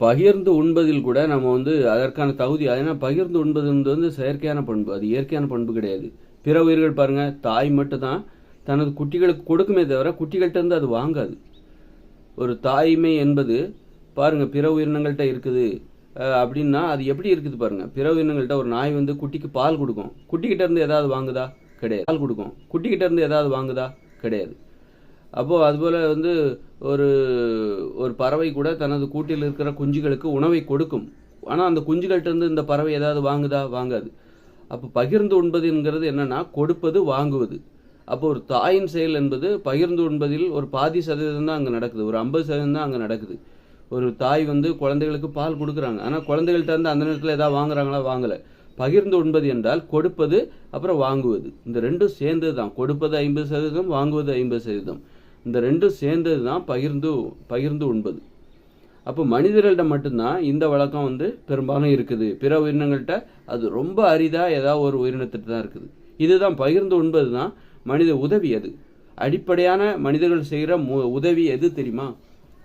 பகிர்ந்து உண்பதில் கூட நம்ம வந்து அதற்கான தகுதி ஏன்னா பகிர்ந்து உண்பது வந்து செயற்கையான பண்பு. அது இயற்கையான பண்பு கிடையாது. பிற உயிர்கள் பாருங்க தாய் மட்டும்தான் தனது குட்டிகளுக்கு கொடுக்குமே தவிர குட்டிகள்கிட்டருந்து அது வாங்காது. ஒரு தாய்மை என்பது பாருங்க பிற உயிரினங்கள்கிட்ட இருக்குது அப்படின்னா அது எப்படி இருக்குது பாருங்க? பிற உயிரினங்கள்கிட்ட ஒரு நாய் வந்து குட்டிக்கு பால் கொடுக்கும். குட்டிக்கிட்ட இருந்து ஏதாவது வாங்குதா? கிடையாது. பால் கொடுக்கும். குட்டிக்கிட்ட இருந்து ஏதாவது வாங்குதா? கிடையாது. அப்போது அதுபோல் வந்து ஒரு ஒரு பறவை கூட தனது கூட்டில் இருக்கிற குஞ்சுகளுக்கு உணவை கொடுக்கும். ஆனால் அந்த குஞ்சுகள்கிட்டருந்து இந்த பறவை ஏதாவது வாங்குதா? வாங்காது. அப்போ பகிர்ந்து உண்பதுங்கிறது என்னன்னா கொடுப்பது வாங்குவது. அப்போ ஒரு தாயின் செயல் என்பது பகிர்ந்து உண்பதில் ஒரு பாதி சதவீதம் தான் அங்கே நடக்குது. ஒரு ஐம்பது சதவீதம் தான் அங்கே நடக்குது. ஒரு தாய் வந்து குழந்தைகளுக்கு பால் கொடுக்குறாங்க. ஆனால் குழந்தைகள்கிட்ட வந்து அந்த நேரத்தில் ஏதாவது வாங்குறாங்களா? வாங்கலை. பகிர்ந்து உண்பது என்றால் கொடுப்பது அப்புறம் வாங்குவது. இந்த ரெண்டும் சேர்ந்தது தான் கொடுப்பது ஐம்பது சதவீதம் வாங்குவது ஐம்பது சதவீதம். இந்த ரெண்டும் சேர்ந்தது தான் பகிர்ந்து பகிர்ந்து உண்பது. அப்போ மனிதர்கள்ட்ட மட்டும்தான் இந்த வழக்கம் வந்து பெரும்பாலும் இருக்குது. பிற உயிரினங்கள்கிட்ட அது ரொம்ப அரிதாக ஏதாவது ஒரு உயிரினத்திட்ட தான் இருக்குது. இதுதான் பகிர்ந்து உண்பது தான் மனித உதவி அது. அடிப்படையான மனிதர்கள் செய்கிற மு உதவி எது தெரியுமா?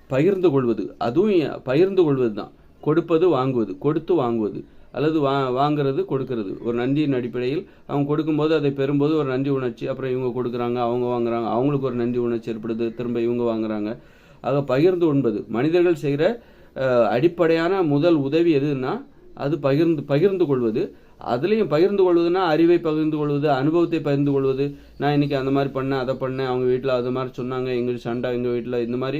பகிர்ந்து கொள்வது. அதுவும் பகிர்ந்து கொள்வது தான் கொடுப்பது வாங்குவது. கொடுத்து வாங்குவது. அல்லது வா வாங்கிறது கொடுக்கறது. ஒரு நன்றியின் அடிப்படையில் அவங்க கொடுக்கும்போது அதை பெறும்போது ஒரு நன்றி உணர்ச்சி அப்புறம் இவங்க கொடுக்குறாங்க அவங்க வாங்குறாங்க அவங்களுக்கு ஒரு நன்றி உணர்ச்சி ஏற்படுது திரும்ப இவங்க வாங்குறாங்க. ஆக பகிர்ந்து உண்பது. மனிதர்கள் செய்கிற அடிப்படையான முதல் உதவி எதுன்னா அது பகிர்ந்து பகிர்ந்து கொள்வது. அதுலேயும் பகிர்ந்து கொள்வதுன்னா அறிவை பகிர்ந்து கொள்வது அனுபவத்தை பகிர்ந்து கொள்வது. நான் இன்றைக்கி அந்த மாதிரி பண்ணேன் அதை பண்ணேன் அவங்க வீட்டில் அது மாதிரி சொன்னாங்க எங்கள் சண்டை எங்கள் வீட்டில் இந்த மாதிரி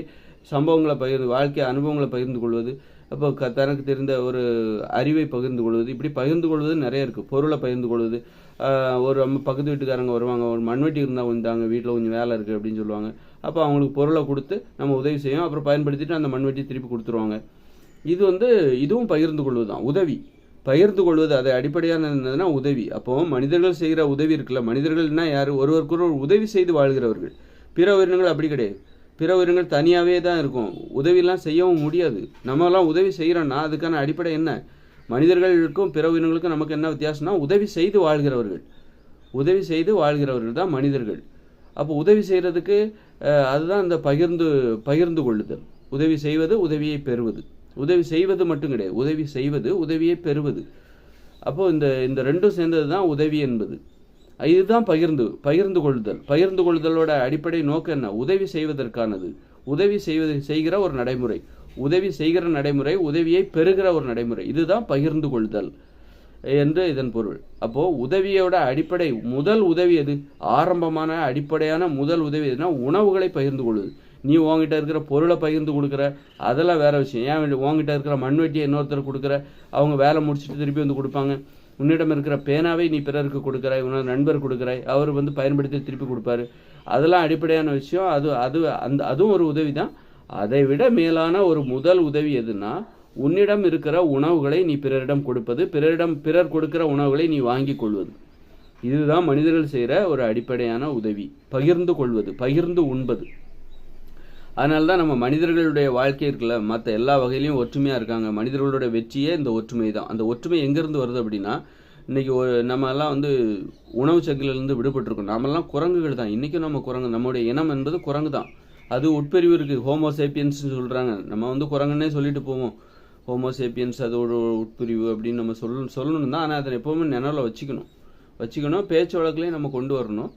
சம்பவங்களை பகிர்ந்து வாழ்க்கை அனுபவங்களை பகிர்ந்து கொள்வது. அப்போ க தனக்கு தெரிந்த ஒரு அறிவை பகிர்ந்து கொள்வது இப்படி பகிர்ந்து கொள்வது நிறைய இருக்குது பொருளை பகிர்ந்து கொள்வது. ஒரு நம்ம பக்கத்து வீட்டுக்காரங்க வருவாங்க ஒரு மண்வெட்டி இருந்தால் வந்தாங்க வீட்டில் கொஞ்சம் வேலை இருக்குது அப்படின்னு சொல்லுவாங்க. அப்போ அவங்களுக்கு பொருளை கொடுத்து நம்ம உதவி செய்யும் அப்புறம் பயன்படுத்திட்டு அந்த மண்வெட்டி திருப்பி கொடுத்துருவாங்க. இது வந்து இதுவும் பகிர்ந்து கொள்வது தான் உதவி. பகிர்ந்து கொள்வது அது அடிப்படையாக என்னதுன்னா உதவி. அப்போ மனிதர்கள் செய்கிற உதவி இருக்குல்ல. மனிதர்கள்னா யார்? ஒருவருக்கொரு உதவி செய்து வாழ்கிறவர்கள். பிற உயிரினங்கள் அப்படி கிடையாது. பிற உயிரினங்கள் தனியாகவே தான் இருக்கும். உதவியெல்லாம் செய்யவும் முடியாது. நம்மலாம் உதவி செய்கிறோன்னா அதுக்கான அடிப்படை என்ன? மனிதர்களுக்கும் பிற உயிரினங்களுக்கும் நமக்கு என்ன வித்தியாசம்னா உதவி செய்து வாழ்கிறவர்கள். உதவி செய்து வாழ்கிறவர்கள் தான் மனிதர்கள். அப்போ உதவி செய்கிறதுக்கு அதுதான் இந்த பகிர்ந்து பகிர்ந்து கொள்ளுதல். உதவி செய்வது உதவியை பெறுவது. உதவி செய்வது மட்டும் கிடையாது. உதவி செய்வது உதவியை பெறுவது. அப்போது இந்த இந்த ரெண்டும் சேர்ந்தது தான் உதவி என்பது. இதுதான் பகிர்ந்து பகிர்ந்து கொள்ளுதல். பகிர்ந்து கொள்ளுதலோட அடிப்படை நோக்கம் என்ன? உதவி செய்வதற்கானது. உதவி செய்வது செய்கிற ஒரு நடைமுறை. உதவி செய்கிற நடைமுறை உதவியை பெறுகிற ஒரு நடைமுறை. இதுதான் பகிர்ந்து கொள்ளுதல் என்று இதன் பொருள். அப்போ உதவியோட அடிப்படை முதல் உதவி எது? ஆரம்பமான அடிப்படையான முதல் உதவி எதுனா உணவுகளை பகிர்ந்து கொள்வது நீ உங்ககிட்ட இருக்கிற பொருளை பகிர்ந்து கொடுக்குற அதெல்லாம் வேற விஷயம். ஏன் உங்ககிட்ட இருக்கிற மண்வெட்டியை இன்னொருத்தர் கொடுக்குற அவங்க வேலை முடிச்சுட்டு திருப்பி வந்து கொடுப்பாங்க. உன்னிடம் இருக்கிற பேனாவை நீ பிறருக்கு கொடுக்குறாய் உன்னோட நண்பர் கொடுக்குறாய் அவர் வந்து பயன்படுத்தி திருப்பி கொடுப்பாரு. அதெல்லாம் அடிப்படையான விஷயம். அது அது அந்த அதுவும் ஒரு உதவி தான் அதை விட மேலான ஒரு முதல் உதவி எதுனா உன்னிடம் இருக்கிற உணவுகளை நீ பிறரிடம் கொடுப்பது. பிறரிடம் பிறர் கொடுக்கிற உணவுகளை நீ வாங்கி கொள்வது. இதுதான் மனிதர்கள் செய்கிற ஒரு அடிப்படையான உதவி. பகிர்ந்து கொள்வது பகிர்ந்து உண்பது. அதனால தான் நம்ம மனிதர்களுடைய வாழ்க்கை இருக்குல்ல மற்ற எல்லா வகையிலையும் ஒற்றுமையாக இருக்காங்க. மனிதர்களுடைய வெற்றியே இந்த ஒற்றுமை தான் அந்த ஒற்றுமை எங்கேருந்து வருது அப்படின்னா இன்றைக்கி ஒரு நம்ம எல்லாம் வந்து உணவு சங்கிலிருந்து விடுபட்டிருக்கோம். நாமெல்லாம் குரங்குகள் தான். இன்றைக்கும் நம்ம குரங்கு நம்முடைய இனம் என்பது குரங்கு தான் அது உட்பிரிவு இருக்குது ஹோமோசேப்பியன்ஸ்னு சொல்கிறாங்க நம்ம வந்து குரங்குன்னே சொல்லிட்டு போவோம். ஹோமோசேப்பியன்ஸ் அதோட உட்பிரிவு அப்படின்னு நம்ம சொல்லணும். சொல்லணும் தான் ஆனால் அதை எப்போவுமே நினைவில் வச்சுக்கணும். வச்சுக்கணும். பேச்சு வழக்குலையும் நம்ம கொண்டு வரணும்.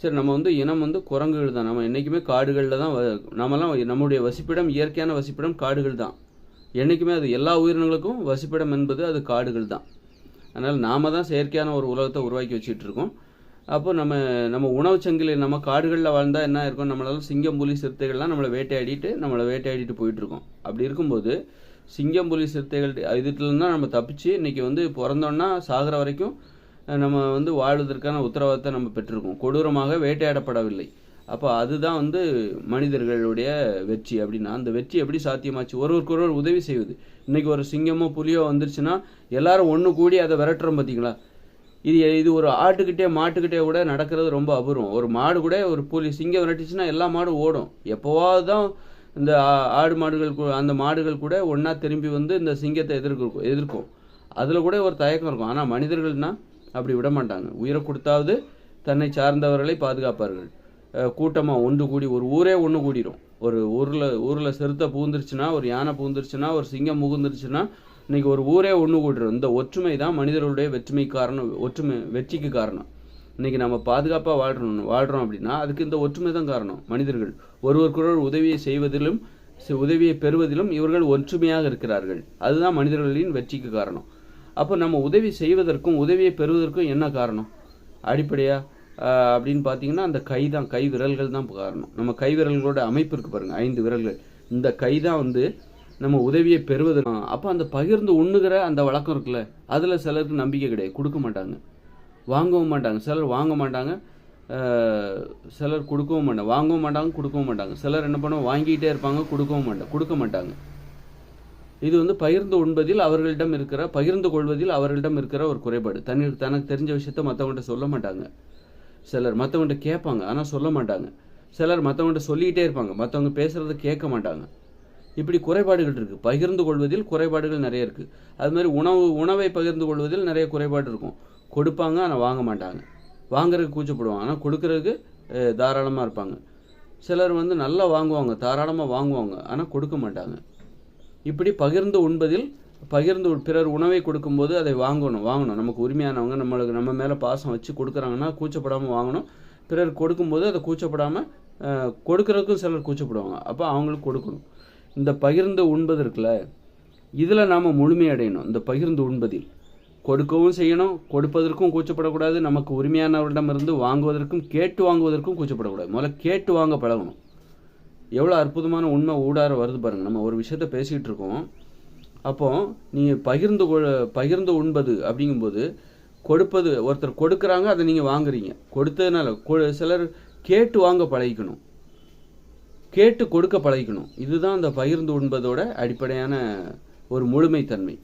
சரி நம்ம வந்து இனம் வந்து குரங்குகள் தான். நம்ம என்றைக்குமே காடுகளில் தான் நம்மலாம் நம்முடைய வசிப்பிடம் இயற்கையான வசிப்பிடம் காடுகள் தான். என்றைக்குமே அது எல்லா உயிரினங்களுக்கும் வசிப்பிடம் என்பது அது காடுகள் தான். அதனால் நாம தான் செயற்கையான ஒரு உலகத்தை உருவாக்கி வச்சுட்டு இருக்கோம் அப்போ நம்ம நம்ம உணவு சங்கிலி நம்ம காடுகளில் வாழ்ந்தால் என்ன இருக்கும்? நம்மளால சிங்கம் புலி சிறுத்தைகள்லாம் நம்மளை வேட்டையாடிட்டு நம்மளை வேட்டையாடிட்டு போயிட்டுருக்கோம். அப்படி இருக்கும்போது சிங்கம் புலி சிறுத்தைகள் இதுலேருந்து தான் நம்ம தப்பிச்சு இன்றைக்கி வந்து பிறந்தோன்னா சாகிற வரைக்கும் நம்ம வந்து வாழ்வதற்கான உத்தரவாதத்தை நம்ம பெற்றிருக்கோம். கொடூரமாக வேட்டையாடப்படவில்லை. அப்போ அதுதான் வந்து மனிதர்களுடைய வெற்றி அப்படின்னா அந்த வெற்றி எப்படி சாத்தியமாச்சு? ஒருவருக்கொருவர் உதவி செய்வது. இன்னைக்கு ஒரு சிங்கமோ புலியோ வந்துருச்சுன்னா எல்லாரும் ஒன்று கூடி அதை விரட்டுறோம் பார்த்தீங்களா இது இது ஒரு ஆட்டுக்கிட்டே மாட்டுக்கிட்டே கூட நடக்கிறது ரொம்ப அபூர்வம். ஒரு மாடு கூட ஒரு புலி சிங்கம் விரட்டுச்சுன்னா எல்லா மாடும் ஓடும். எப்போவாவது தான் இந்த ஆ- ஆடு மாடுகள் கூ- அந்த மாடுகள் கூட ஒன்றா திரும்பி வந்து இந்த சிங்கத்தை எதிர்க்கும் எதிர்க்கும். அதில் கூட ஒரு தயக்கம் இருக்கும். ஆனால் மனிதர்கள்னால் அப்படி விட மாட்டாங்க. உயிரை கொடுத்தாவது தன்னை சார்ந்தவர்களை பாதுகாப்பார்கள். கூட்டமாக ஒன்று கூடி ஒரு ஊரே ஒன்று கூடிடும் ஒரு ஊரில் ஊரில் சிறுத்தை பூந்துருச்சுன்னா ஒரு யானை பூந்துருச்சுன்னா ஒரு சிங்கம் முகுந்துருச்சுன்னா இன்னைக்கு ஒரு ஊரே ஒன்று கூடிடும் இந்த ஒற்றுமை தான் மனிதர்களுடைய வெற்றுமை காரணம் ஒற்றுமை வெற்றிக்கு காரணம். இன்னைக்கு நம்ம பாதுகாப்பாக வாழ்கிறோம் வாழ்கிறோம் அப்படின்னா அதுக்கு இந்த ஒற்றுமை தான் காரணம் மனிதர்கள். ஒருவருக்கொருவர் உதவியை செய்வதிலும் உதவியை பெறுவதிலும் இவர்கள் ஒற்றுமையாக இருக்கிறார்கள். அதுதான் மனிதர்களின் வெற்றிக்கு காரணம். அப்போ நம்ம உதவி செய்வதற்கும் உதவியை பெறுவதற்கும் என்ன காரணம்? அடிப்படையாக அப்படின்னு பார்த்தீங்கன்னா அந்த கை தான் கை விரல்கள் தான் காரணம். நம்ம கை விரல்களோட அமைப்பு இருக்கு பாருங்க ஐந்து விரல்கள். இந்த கை தான் வந்து நம்ம உதவியை பெறுவது அப்போ அந்த பகிர்ந்து உண்ணுகிற அந்த வழக்கம் இருக்குல்ல அதில் சிலருக்கு நம்பிக்கை கிடையாது கொடுக்க மாட்டாங்க. வாங்கவும் மாட்டாங்க. சிலர் வாங்க மாட்டாங்க சிலர் கொடுக்கவும் மாட்டாங்க. வாங்கவும் மாட்டாங்க கொடுக்கவும் மாட்டாங்க. சிலர் என்ன பண்ணுவோம் வாங்கிக்கிட்டே இருப்பாங்க கொடுக்கவும் மாட்டாங்க கொடுக்க மாட்டாங்க. இது வந்து பகிர்ந்து உண்பதில் அவர்களிடம் இருக்கிற பகிர்ந்து கொள்வதில் அவர்களிடம் இருக்கிற ஒரு குறைபாடு. தனி தனக்கு தெரிஞ்ச விஷயத்த மற்றவங்கள்ட்ட சொல்ல மாட்டாங்க. சிலர் மற்றவங்கள்ட்ட கேட்பாங்க ஆனால் சொல்ல மாட்டாங்க. சிலர் மற்றவங்கள்ட்ட சொல்லிக்கிட்டே இருப்பாங்க மற்றவங்க பேசுறத கேட்க மாட்டாங்க. இப்படி குறைபாடுகள் இருக்குது பகிர்ந்து கொள்வதில் குறைபாடுகள் நிறைய இருக்குது அது மாதிரி உணவு உணவை பகிர்ந்து கொள்வதில் நிறைய குறைபாடு இருக்கும். கொடுப்பாங்க ஆனால் வாங்க மாட்டாங்க. வாங்குறதுக்கு கூச்சப்படுவாங்க ஆனால் கொடுக்கறதுக்கு தாராளமாக இருப்பாங்க. சிலர் வந்து நல்லா வாங்குவாங்க தாராளமாக வாங்குவாங்க ஆனால் கொடுக்க மாட்டாங்க. இப்படி பகிர்ந்து உண்பதில் பகிர்ந்து பிறர் உணவை கொடுக்கும்போது அதை வாங்கணும் வாங்கணும். நமக்கு உரிமையானவங்க நம்மளுக்கு நம்ம மேலே பாசம் வச்சு கொடுக்குறாங்கன்னா கூச்சப்படாமல் வாங்கணும். பிறர் கொடுக்கும்போது அதை கூச்சப்படாமல் கொடுக்கறதுக்கும் சிலர் கூச்சப்படுவாங்க. அப்போ அவங்களுக்கு கொடுக்கணும். இந்த பகிர்ந்து உண்பது இருக்குல்ல இதில் நாம் முழுமையடையணும் இந்த பகிர்ந்து உண்பதில். கொடுக்கவும் செய்யணும் கொடுப்பதற்கும் கூச்சப்படக்கூடாது. நமக்கு உரிமையானவரிடமிருந்து வாங்குவதற்கும் கேட்டு வாங்குவதற்கும் கூச்சப்படக்கூடாது. முதல்ல கேட்டு வாங்க பழகணும். எவ்வளோ அற்புதமான உண்மை ஊடார வருது பாருங்க. நம்ம ஒரு விஷயத்த பேசிகிட்டு இருக்கோம். அப்போ நீங்கள் பகிர்ந்து கொ- பகிர்ந்து உண்பது அப்படிங்கும்போது கொடுப்பது ஒருத்தர் கொடுக்குறாங்க அதை நீங்கள் வாங்குறீங்க. கொடுத்ததுனால கொ- சிலர் கேட்டு வாங்க பழகிக்கணும். கேட்டு கொடுக்க பழகிக்கணும். இதுதான் அந்த பகிர்ந்து உண்பதோட அடிப்படையான ஒரு முழுமைத்தன்மை.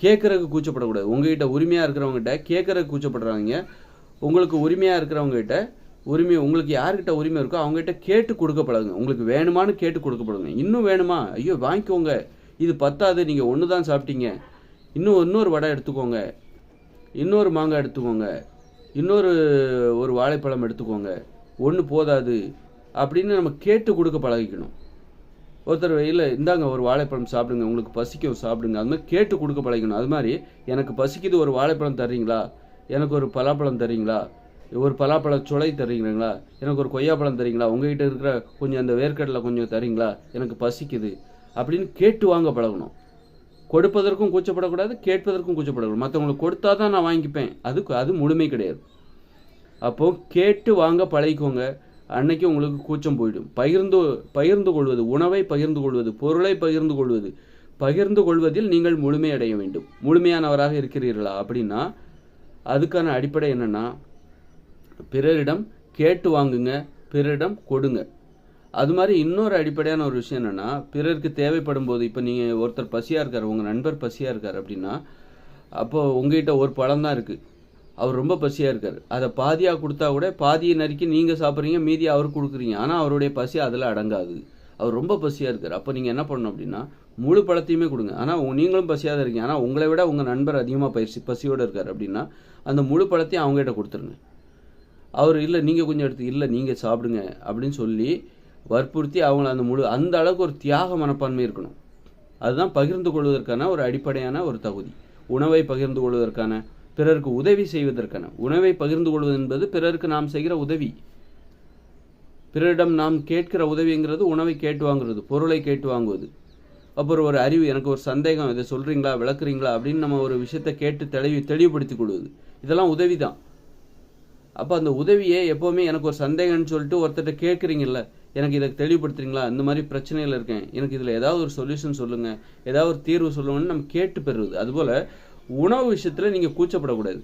கேட்குறதுக்கு கூச்சப்படக்கூடாது. உங்ககிட்ட உரிமையாக இருக்கிறவங்ககிட்ட கேட்கறதுக்கு கூச்சப்படுறாங்க. உங்களுக்கு உரிமையாக இருக்கிறவங்ககிட்ட உரிமை உங்களுக்கு யார்கிட்ட உரிமை இருக்கோ அவங்ககிட்ட கேட்டு கொடுக்க பழகுங்க உங்களுக்கு வேணுமான்னு கேட்டு கொடுக்க பழகுங்க இன்னும் வேணுமா? ஐயோ வாங்கிக்கோங்க. இது பத்தாது நீங்கள் ஒன்று தான் சாப்பிட்டீங்க. இன்னும் இன்னொரு வடை எடுத்துக்கோங்க. இன்னொரு மாங்காய் எடுத்துக்கோங்க. இன்னொரு ஒரு வாழைப்பழம் எடுத்துக்கோங்க. ஒன்று போதாது. அப்படின்னு நம்ம கேட்டு கொடுக்க பழகிக்கணும். ஒருத்தர் இல்லை இந்தாங்க ஒரு வாழைப்பழம் சாப்பிடுங்க. உங்களுக்கு பசிக்கும் சாப்பிடுங்க. அது மாதிரி கேட்டு கொடுக்க பழகிக்கணும். அது மாதிரி எனக்கு பசிக்குது ஒரு வாழைப்பழம் தர்றீங்களா? எனக்கு ஒரு பலாப்பழம் தர்றீங்களா? ஒரு பலாப்பழ சுளை தருகிறீங்களா எனக்கு ஒரு கொய்யாப்பழம் தரீங்களா உங்ககிட்ட இருக்கிற கொஞ்சம் அந்த வேர்க்கடலை கொஞ்சம் தரீங்களா எனக்கு பசிக்குது. அப்படின்னு கேட்டு வாங்க பழகணும். கொடுப்பதற்கும் கூச்சப்படக்கூடாது கேட்பதற்கும் கூச்சப்படக்கூடாது. மற்றவங்களுக்கு கொடுத்தா தான் நான் வாங்கிப்பேன். அதுக்கு அது முழுமை கிடையாது. அப்போ கேட்டு வாங்க பழகிக்கோங்க. அன்னைக்கு உங்களுக்கு கூச்சம் போயிடும். பகிர்ந்து பகிர்ந்து கொள்வது உணவை பகிர்ந்து கொள்வது பொருளை பகிர்ந்து கொள்வது பகிர்ந்து கொள்வதில் நீங்கள் முழுமையடைய வேண்டும். முழுமையானவராக இருக்கிறீர்களா அப்படின்னா அதுக்கான அடிப்படை என்னன்னா பிறரிடம் கேட்டு வாங்குங்க பிறரிடம் கொடுங்க. அது மாதிரி இன்னொரு அடிப்படையான ஒரு விஷயம் என்னென்னா பிறருக்கு தேவைப்படும் போது இப்போ நீங்கள் ஒருத்தர் பசியாக இருக்கார் உங்கள் நண்பர் பசியாக இருக்கார் அப்படின்னா அப்போது உங்ககிட்ட ஒரு பழம் தான் இருக்குது அவர் ரொம்ப பசியாக இருக்கார். அதை பாதியாக கொடுத்தா கூட பாதியை நறுக்கி நீங்கள் சாப்பிட்றீங்க மீதி அவருக்கு கொடுக்குறீங்க. ஆனால் அவருடைய பசி அதில் அடங்காது. அவர் ரொம்ப பசியாக இருக்கார். அப்போ நீங்கள் என்ன பண்ணணும் அப்படின்னா முழு பழத்தையுமே கொடுங்க. ஆனால் நீங்களும் பசியாக தான் இருக்கீங்க. ஆனால் உங்களை விட உங்கள் நண்பர் அதிகமாக பயிற்சி பசியோடு இருக்கார் அப்படின்னா அந்த முழு பழத்தையும் அவங்ககிட்ட கொடுத்துருங்க. அவர் இல்லை நீங்கள் கொஞ்சம் எடுத்து இல்லை நீங்கள் சாப்பிடுங்க அப்படின்னு சொல்லி வற்புறுத்தி அவங்கள அந்த முழு அந்த அளவுக்கு ஒரு தியாக மனப்பான்மை இருக்கணும். அதுதான் பகிர்ந்து கொள்வதற்கான ஒரு அடிப்படையான ஒரு தகுதி. உணவை பகிர்ந்து கொள்வதற்கான பிறருக்கு உதவி செய்வதற்கான. உணவை பகிர்ந்து கொள்வது என்பது பிறருக்கு நாம் செய்கிற உதவி. பிறரிடம் நாம் கேட்கிற உதவிங்கிறது உணவை கேட்டு வாங்குறது பொருளை கேட்டு வாங்குவது. அப்புறம் ஒரு அறிவு எனக்கு ஒரு சந்தேகம் இதை சொல்கிறீங்களா விளக்குறீங்களா? அப்படின்னு நம்ம ஒரு விஷயத்தை கேட்டு தெளிவு தெளிவுபடுத்தி கொள்வது. இதெல்லாம் உதவி தான் அப்போ அந்த உதவியை எப்போவுமே எனக்கு ஒரு சந்தேகம்னு சொல்லிட்டு ஒருத்தர்கிட்ட கேட்குறீங்கல்ல எனக்கு இதை தெளிவுபடுத்துறீங்களா? இந்த மாதிரி பிரச்சனையில் இருக்கேன். எனக்கு இதில் ஏதாவது ஒரு சொல்யூஷன் சொல்லுங்கள் ஏதாவது ஒரு தீர்வு சொல்லுங்கன்னு நம்ம கேட்டு பெறுவது அதுபோல் உணவு விஷயத்தில் நீங்கள் கூச்சப்படக்கூடாது.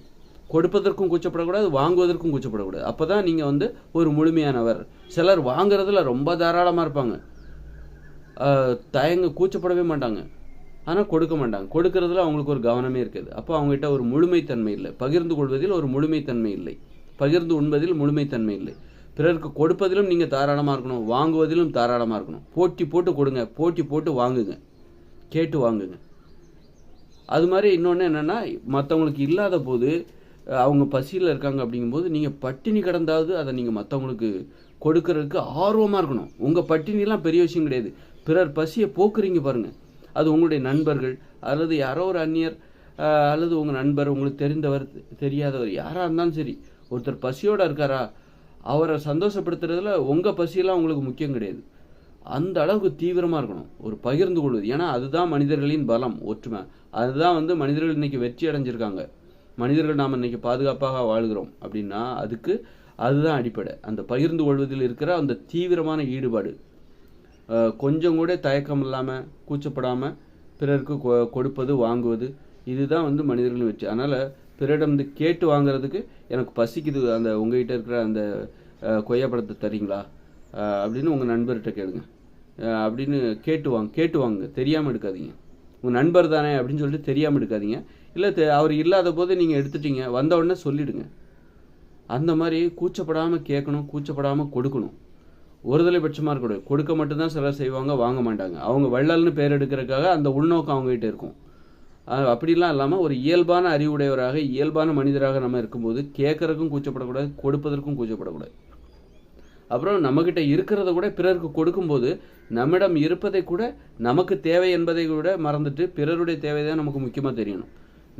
கொடுப்பதற்கும் கூச்சப்படக்கூடாது வாங்குவதற்கும் கூச்சப்படக்கூடாது. அப்போ தான் நீங்கள் வந்து ஒரு முழுமையானவர். சிலர் வாங்குறதுல ரொம்ப தாராளமாக இருப்பாங்க. தயங்க கூச்சப்படவே மாட்டாங்க. ஆனால் கொடுக்க மாட்டாங்க. கொடுக்கறதுல அவங்களுக்கு ஒரு கவனமே இருக்குது. அப்போ அவங்ககிட்ட ஒரு முழுமைத்தன்மை இல்லை. பகிர்ந்து கொள்வதில் ஒரு முழுமைத்தன்மை இல்லை. பகிர்ந்து உண்பதில் முழுமைத்தன்மை இல்லை. பிறருக்கு கொடுப்பதிலும் நீங்கள் தாராளமாக இருக்கணும் வாங்குவதிலும் தாராளமாக இருக்கணும். போட்டி போட்டு கொடுங்க போட்டி போட்டு வாங்குங்க. கேட்டு வாங்குங்க. அது மாதிரி இன்னொன்று என்னென்னா மற்றவங்களுக்கு இல்லாத போது அவங்க பசியில் இருக்காங்க அப்படிங்கும்போது நீங்கள் பட்டினி கிடந்தாவது அதை நீங்கள் மற்றவங்களுக்கு கொடுக்கறதுக்கு ஆர்வமாக இருக்கணும். உங்கள் பட்டினிலாம் பெரிய விஷயம் கிடையாது. பிறர் பசியை போக்குறீங்க பாருங்கள் அது உங்களுடைய நண்பர்கள் அல்லது யாரோ ஒரு அந்நியர் அல்லது உங்கள் நண்பர் உங்களுக்கு தெரிந்தவர் தெரியாதவர் யாராக இருந்தாலும் சரி ஒருத்தர் பசியோடு இருக்காரா அவரை சந்தோஷப்படுத்துறதுல உங்கள் பசியெல்லாம் உங்களுக்கு முக்கியம் கிடையாது. அந்த அளவுக்கு தீவிரமாக இருக்கணும். ஒரு பகிர்ந்து கொள்வது. ஏன்னா அதுதான் மனிதர்களின் பலம் ஒற்றுமை. அதுதான் வந்து மனிதர்கள் இன்றைக்கி வெற்றி அடைஞ்சிருக்காங்க. மனிதர்கள் நாம் இன்றைக்கி பாதுகாப்பாக வாழ்கிறோம் அப்படின்னா அதுக்கு அதுதான் அடிப்படை. அந்த பகிர்ந்து கொள்வதில் இருக்கிற அந்த தீவிரமான ஈடுபாடு. கொஞ்சம் கூட தயக்கம் இல்லாமல் கூச்சப்படாமல் பிறருக்கு கொ- கொடுப்பது வாங்குவது இதுதான் வந்து மனிதர்களின் வெற்றி. அதனால் பிறரிடம் வந்து கேட்டு வாங்குறதுக்கு எனக்கு பசிக்குது அந்த உங்ககிட்ட இருக்கிற அந்த கொய்யா கொய்யாப்பழத்தை தரீங்களா அப்படின்னு உங்கள் நண்பர்கிட்ட கேளுங்க. அப்படின்னு கேட்டு வாங்க கேட்டு வாங்க தெரியாமல் எடுக்காதீங்க. உங்கள் நண்பர் தானே அப்படின்னு சொல்லிட்டு தெரியாமல் எடுக்காதீங்க. இல்லை தெ- அவர் இல்லாத போது நீங்கள் எடுத்துட்டீங்க வந்த உடனே சொல்லிவிடுங்க அந்த மாதிரி கூச்சப்படாமல் கேட்கணும் கூச்சப்படாமல் கொடுக்கணும். ஒருதலை பட்சமாக இருக்கக்கூடாது. கொடுக்க மட்டும்தான் சிலர் செய்வாங்க வாங்க மாட்டாங்க. அவங்க வள்ளல்னு பேர் எடுக்கிறதுக்காக அந்த உள்நோக்கம் அவங்ககிட்ட இருக்கும். அப்படிலாம் இல்லாமல் ஒரு இயல்பான அறிவுடையவராக இயல்பான மனிதராக நம்ம இருக்கும்போது கேட்கறதுக்கும் கூச்சப்படக்கூடாது கொடுப்பதற்கும் கூச்சப்படக்கூடாது. அப்புறம் நம்மக்கிட்ட இருக்கிறத கூட பிறருக்கு கொடுக்கும்போது நம்மிடம் இருப்பதை கூட நமக்கு தேவை என்பதை கூட மறந்துட்டு பிறருடைய தேவை தான் நமக்கு முக்கியமாக தெரியணும்.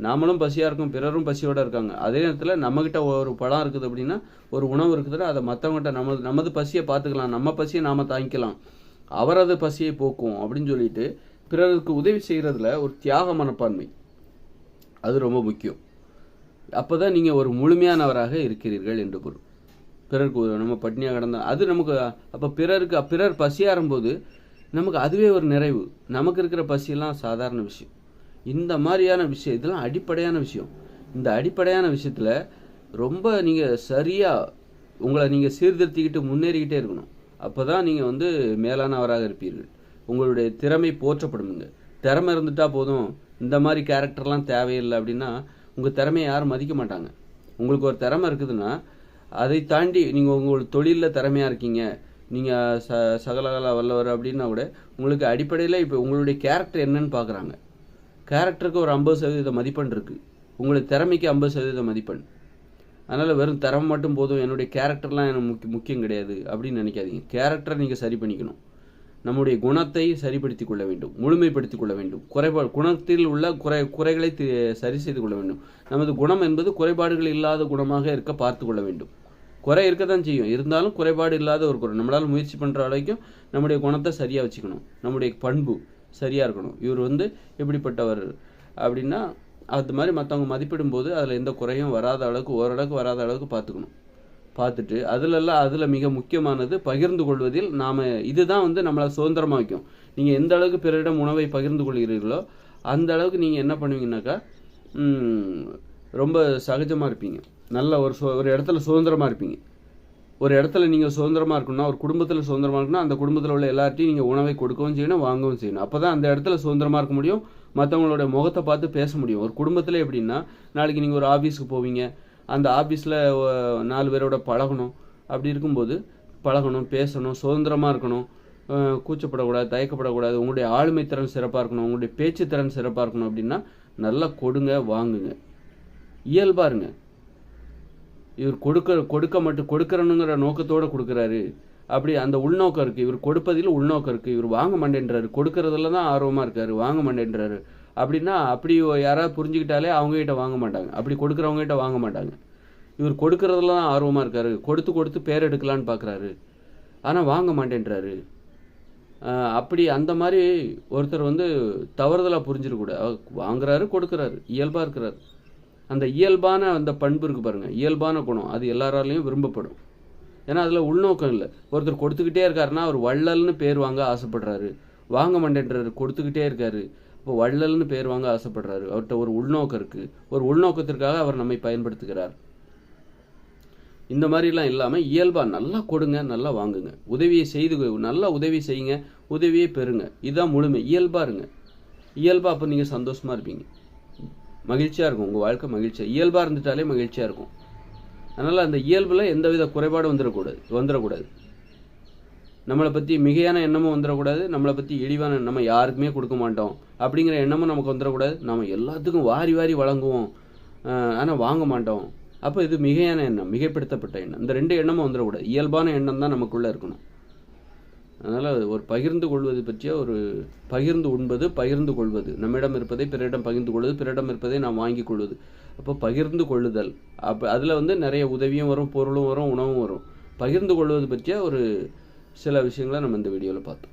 நாமளும் பசியாக இருக்கும் பிறரும் பசியோட இருக்காங்க. அதே நேரத்தில் நம்மக்கிட்ட ஒரு பழம் இருக்குது அப்படின்னா ஒரு உணவு இருக்குதுன்னா அதை மற்றவங்ககிட்ட நமது நமது பசியை பார்த்துக்கலாம். நம்ம பசியை நாம் தாங்கிக்கலாம். அவரது பசியை போக்கும் அப்படின்னு சொல்லிட்டு பிறருக்கு உதவி செய்கிறதுல ஒரு தியாக மனப்பான்மை. அது ரொம்ப முக்கியம். அப்போ தான் நீங்கள் ஒரு முழுமையானவராக இருக்கிறீர்கள் என்று பொருள். பிறருக்கு நம்ம பட்னியாக கிடந்தா அது நமக்கு அப்போ பிறருக்கு பிறர் பசியாறும்போது நமக்கு அதுவே ஒரு நிறைவு. நமக்கு இருக்கிற பசியெல்லாம் சாதாரண விஷயம். இந்த மாதிரியான விஷயம் இதெல்லாம் அடிப்படையான விஷயம். இந்த அடிப்படையான விஷயத்தில் ரொம்ப நீங்கள் சரியாக உங்களை நீங்கள் சீர்திருத்திக்கிட்டு முன்னேறிக்கிட்டே இருக்கணும். அப்போ தான் நீங்கள் வந்து மேலானவராக இருப்பீர்கள். உங்களுடைய திறமை போற்றப்படுங்க திறமை இருந்துட்டா போதும். இந்த மாதிரி கேரக்டர்லாம் தேவையில்லை அப்படின்னா உங்கள் திறமையை யாரும் மதிக்க மாட்டாங்க. உங்களுக்கு ஒரு திறமை இருக்குதுன்னா அதை தாண்டி நீங்கள் உங்களோட தொழிலில் திறமையாக இருக்கீங்க. நீங்கள் ச சகலகல வல்லவர் அப்படின்னா கூட உங்களுக்கு அடிப்படையில் இப்போ உங்களுடைய கேரக்டர் என்னன்னு பார்க்குறாங்க கேரக்டருக்கு ஒரு ஐம்பது சதவீத மதிப்பெண் இருக்குது உங்களுடைய திறமைக்கு ஐம்பது சதவீத மதிப்பெண். அதனால் வெறும் திறமை மட்டும் போதும். என்னுடைய கேரக்டர்லாம் எனக்கு முக்கிய முக்கியம் கிடையாது அப்படின்னு நினைக்காதீங்க. கேரக்டரை நீங்கள் சரி பண்ணிக்கணும். நம்முடைய குணத்தை சரிப்படுத்திக் கொள்ள வேண்டும் முழுமைப்படுத்திக் கொள்ள வேண்டும். குறைபாடு குணத்தில் உள்ள குறை குறைகளை சரி செய்து கொள்ள வேண்டும். நமது குணம் என்பது குறைபாடுகள் இல்லாத குணமாக இருக்க பார்த்து கொள்ள வேண்டும். குறை இருக்க தான் செய்யும். இருந்தாலும் குறைபாடு இல்லாத ஒரு குறை. நம்மளால் முயற்சி பண்ணுற வரைக்கும் நம்முடைய குணத்தை சரியாக வச்சுக்கணும். நம்முடைய பண்பு சரியாக இருக்கணும். இவர் வந்து எப்படிப்பட்டவர் அப்படின்னா அது மாதிரி மற்றவங்க மதிப்பிடும்போது அதில் எந்த குறையும் வராத அளவுக்கு ஓரளவுக்கு வராத அளவுக்கு பார்த்துக்கணும். பார்த்துட்டு அதுலெல்லாம் அதில் மிக முக்கியமானது பகிர்ந்து கொள்வதில் நாம் இதுதான் வந்து நம்மளை சுதந்திரமாக வைக்கும். நீங்கள் எந்த அளவுக்கு பிறரிடம் உணவை பகிர்ந்து கொள்கிறீர்களோ அந்த அளவுக்கு நீங்கள் என்ன பண்ணுவீங்கன்னாக்கா ரொம்ப சகஜமாக இருப்பீங்க. நல்ல ஒரு சு ஒரு இடத்துல சுதந்திரமாக இருப்பீங்க. ஒரு இடத்துல நீங்கள் சுதந்திரமாக இருக்கணும்னா ஒரு குடும்பத்தில் சுதந்திரமாக இருக்கணும்னா அந்த குடும்பத்தில் உள்ள எல்லார்ட்டையும் நீங்கள் உணவை கொடுக்கவும் செய்யணும் வாங்கவும் செய்யணும். அப்போ தான் அந்த இடத்துல சுதந்திரமாக இருக்க முடியும். மற்றவங்களோட முகத்தை பார்த்து பேச முடியும். ஒரு குடும்பத்தில் எப்படின்னா நாளைக்கு நீங்கள் ஒரு ஆஃபீஸுக்கு போவீங்க. அந்த ஆஃபீஸில் நாலு பேரோட பழகணும். அப்படி இருக்கும்போது பழகணும் பேசணும் சுதந்திரமாக இருக்கணும். கூச்சப்படக்கூடாது தயக்கப்படக்கூடாது. உங்களுடைய ஆளுமை திறன் சிறப்பாக இருக்கணும். உங்களுடைய பேச்சு திறன் சிறப்பாக இருக்கணும் அப்படின்னா நல்லா கொடுங்க வாங்குங்க. இயல்பாக இருங்க. இவர் கொடுக்க கொடுக்க மட்டும் கொடுக்கறனுங்கிற நோக்கத்தோடு கொடுக்குறாரு. அப்படி அந்த உள்நோக்கம் இருக்குது இவர் கொடுப்பதில் உள்நோக்கம் இருக்குது இவர் வாங்க மாட்டேன்றாரு. கொடுக்கறதுல தான் ஆர்வமாக இருக்காரு. வாங்க மாட்டேன்றாரு. அப்படின்னா அப்படி யாராவது புரிஞ்சுக்கிட்டாலே அவங்ககிட்ட வாங்க மாட்டாங்க. அப்படி கொடுக்குறவங்க கிட்ட வாங்க மாட்டாங்க. இவர் கொடுக்கறதுல தான் ஆர்வமாக இருக்காரு. கொடுத்து கொடுத்து பேர் எடுக்கலான்னு பார்க்குறாரு ஆனால் வாங்க மாட்டேன்றாரு. அப்படி அந்த மாதிரி ஒருத்தர் வந்து தவறுதலாக புரிஞ்சிடக்கூடாது வாங்குறாரு கொடுக்குறாரு. இயல்பாக இருக்கிறாரு. அந்த இயல்பான அந்த பண்பு இருக்கு பாருங்கள் இயல்பான குணம். அது எல்லாராலையும் விரும்பப்படும். ஏன்னா அதில் உள்நோக்கம் இல்லை. ஒருத்தர் கொடுத்துக்கிட்டே இருக்காருன்னா அவர் வள்ளல்னு பேர் வாங்க ஆசைப்படுறாரு. வாங்க மாட்டேன்றாரு. கொடுத்துக்கிட்டே இருக்காரு. இப்போ வள்ளல்னு பேர் வாங்க ஆசைப்படுறாரு. அவர்கிட்ட ஒரு உள்நோக்கம் இருக்குது ஒரு உள்நோக்கத்திற்காக அவர் நம்மை பயன்படுத்துகிறார். இந்த மாதிரிலாம் இல்லாமல் இயல்பாக நல்லா கொடுங்க நல்லா வாங்குங்க. உதவியை செய்து நல்லா உதவி செய்யுங்க உதவியை பெறுங்க. இதுதான் முழுமை. இயல்பாக இருங்க. இயல்பாக அப்போ நீங்கள் சந்தோஷமாக இருப்பீங்க. மகிழ்ச்சியாக இருக்கும். உங்கள் வாழ்க்கை மகிழ்ச்சியாக இயல்பாக இருந்துட்டாலே மகிழ்ச்சியாக இருக்கும். அதனால் அந்த இயல்பில் எந்தவித குறைபாடும் வந்துடக்கூடாது வந்துடக்கூடாது. நம்மளை பற்றி மிகையான எண்ணமும் வந்துடக்கூடாது. நம்மளை பற்றி இழிவான நம்ம யாருக்குமே கொடுக்க மாட்டோம். அப்படிங்கிற எண்ணமும் நமக்கு வந்துடக்கூடாது. நம்ம எல்லாத்துக்கும் வாரி வாரி வழங்குவோம். ஆனால் வாங்க மாட்டோம். அப்போ இது மிகையான எண்ணம் மிகைப்படுத்தப்பட்ட எண்ணம். இந்த ரெண்டு எண்ணமும் வந்துடக்கூடாது. இயல்பான எண்ணம் தான் நமக்குள்ளே இருக்கணும். அதனால் ஒரு பகிர்ந்து கொள்வது பற்றிய ஒரு பகிர்ந்து உண்பது பகிர்ந்து கொள்வது. நம்மிடம் இருப்பதை பிறரிடம் பகிர்ந்து கொள்வது பிறரிடம் இருப்பதை நாம் வாங்கிக் கொள்வது. அப்போ பகிர்ந்து கொள்ளுதல். அப்போ அதில் வந்து நிறைய உதவியும் வரும் பொருளும் வரும் உணவும் வரும். பகிர்ந்து கொள்வது பற்றிய ஒரு சில விஷயங்களை நம்ம இந்த வீடியோவில் பார்த்தோம்.